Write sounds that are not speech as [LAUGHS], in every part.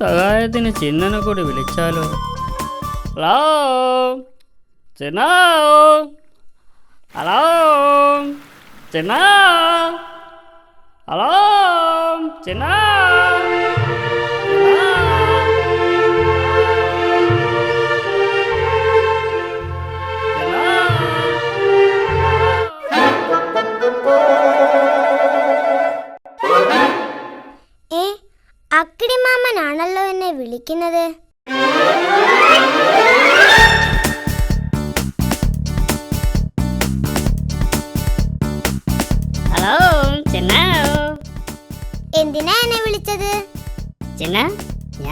സഹായത്തിന് ചിന്നനെ കൂടി വിളിച്ചാലോ hello Chinna hello Chinna hello Chinna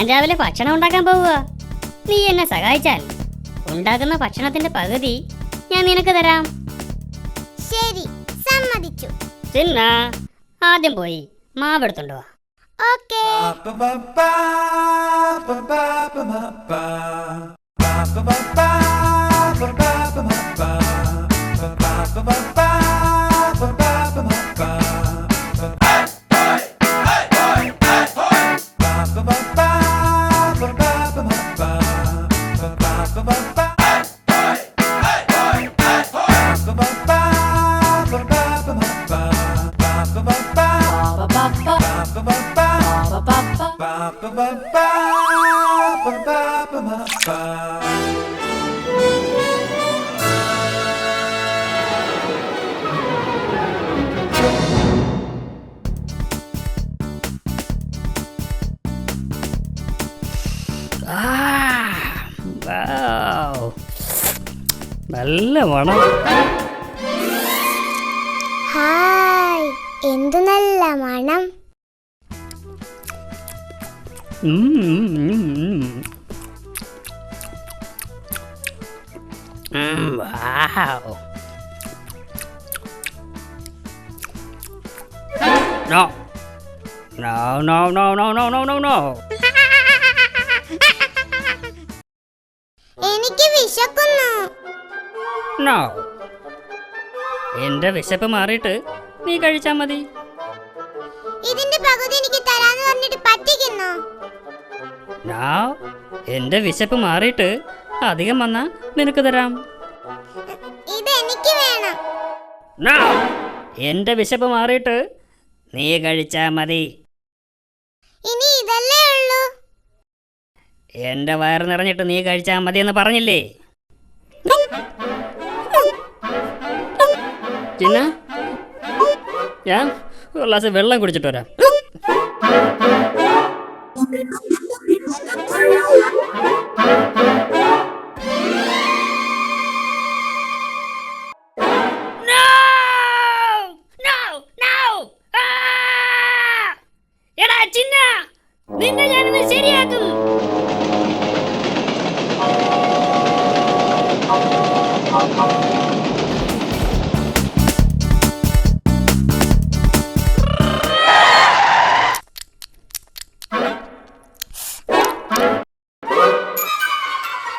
ഞാൻ രാവിലെ ഭക്ഷണം ഉണ്ടാക്കാൻ പോവുക നീ എന്നെ സഹായിച്ചാൽ ഉണ്ടാക്കുന്ന ഭക്ഷണത്തിന്റെ പകുതി ഞാൻ നിനക്ക് തരാം ശരി സമ്മതിച്ചു ചിന്ന ആദ്യം പോയി മാവെടുത്തുണ്ടോ ഓക്കേ ഉം, ഉം, ഉം. നല്ല മണം No. No, no, no, no, no, no, no, no. എനിക്ക് വിശക്കുന്നു നോ എന്റെ വിശപ്പ് മാറിയിട്ട് നീ കഴിച്ചാ മതി. ഇതിന്റെ പകുതി എനിക്ക് തരാന്ന് പറഞ്ഞിട്ട് പറ്റിക്കുന്നു? ഞാൻ എന്റെ വിശപ്പ് മാറിയിട്ട് അധികം വന്നാ നിനക്ക് തരാം. ഇത് എനിക്ക് വേണം. എന്റെ വിശപ്പ് മാറിയിട്ട് നീ കഴിച്ചാ മതി. ഇനി ഇതല്ലേ ഉള്ളൂ? എന്റെ വയറ് നിറഞ്ഞിട്ട് നീ കഴിച്ചാ മതി എന്ന് പറഞ്ഞില്ലേ? ചിന്ന ഞാൻ ഒരു ഗ്ലാസ് വെള്ളം കുടിച്ചിട്ട് വരാം No! No! No! Ah! എടാ ചിന്ന നിന്നെ ഞാനിന്ന് ശരിയാക്കും എടാ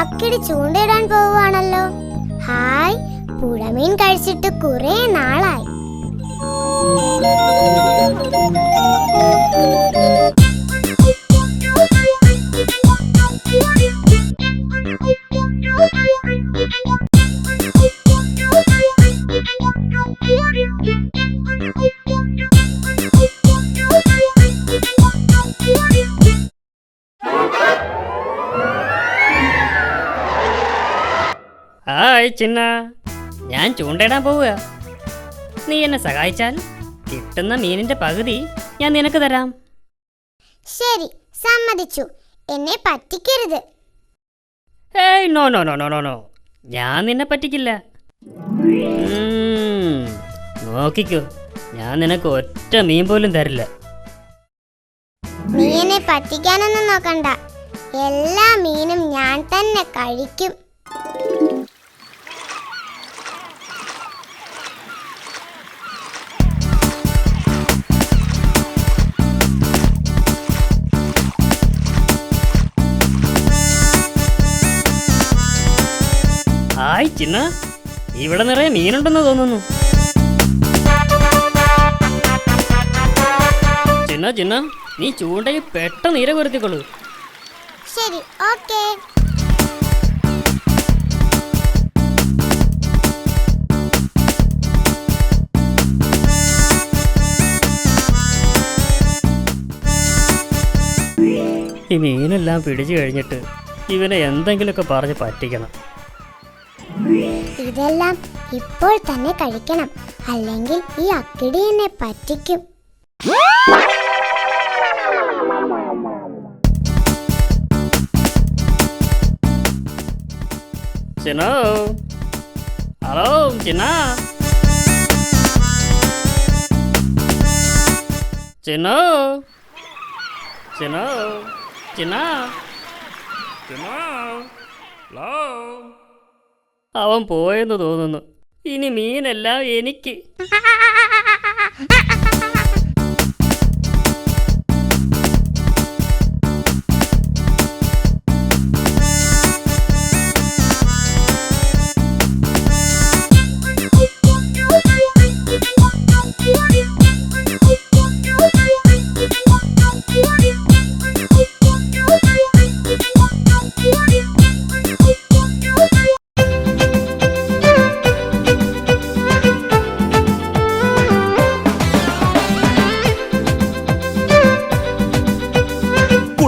അക്കിടി ചൂണ്ടയിടാൻ പോവുകയാണല്ലോ. ഹായ് പുഴമീൻ കഴിച്ചിട്ട് കുറെ നാളായി. ഹായ് ചിന്ന. ഞാൻ ചൂണ്ടയിടാൻ പോവുക. നീ എന്നെ സഹായിച്ചാൽ കിട്ടുന്ന മീനിന്റെ പകുതി ഞാൻ നിനക്ക് തരാം. ശരി സമ്മതിച്ചു. എന്നെ പറ്റിക്കരുത്. ഏയ് no no no no no no. ഞാൻ നിന്നെ പറ്റിക്കില്ല. ഉം, നോക്കിക്കോ. ഞാൻ നിനക്ക് ഒറ്റ മീൻ പോലും തരില്ല. മീനെ എന്നെ പറ്റിക്കാനൊന്നും നോക്കണ്ട. എല്ലാ മീനും ഞാൻ തന്നെ കഴിക്കും. ചിന്ന ഇവിടെ നിറയെ മീനുണ്ടെന്ന് തോന്നുന്നു. ചിന്ന ചിന്ന നീ ചൂണ്ടയിൽ പെട്ടെന്ന് നീര കൊരുത്തിക്കൊള്ളു. ശരി ഓക്കേ. ഈ മീനെല്ലാം പിടിച്ചു കഴിഞ്ഞിട്ട് ഇവനെ എന്തെങ്കിലുമൊക്കെ പറഞ്ഞ് പറ്റിക്കണം. ഇതെല്ലാം ഇപ്പോൾ തന്നെ കഴിക്കണം. അല്ലെങ്കിൽ ഈ അക്കിടി എന്നെ പറ്റിക്കും. ചിന്നോ? ഹലോ ചിന്ന. ചിന്നോ? ചിന്നോ? ചിന്ന. ചിന്നോ? ഹലോ. അവൻ പോയെന്ന് തോന്നുന്നു. ഇനി മീനെല്ലാം എനിക്ക്. [LAUGHS]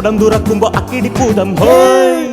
കുടം തുറക്കുമ്പോ അക്കിടിപ്പൂതം ഹോയ്!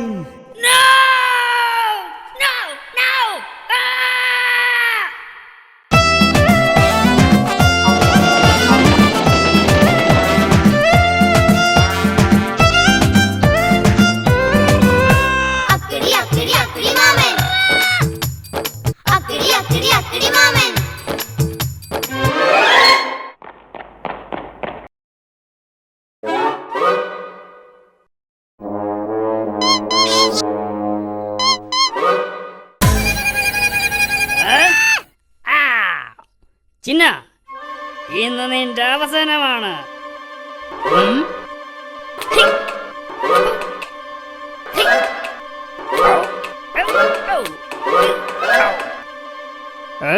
ചിന്ന ഇന്ന് നിന്റെ അവസാനമാണ്! ഏ?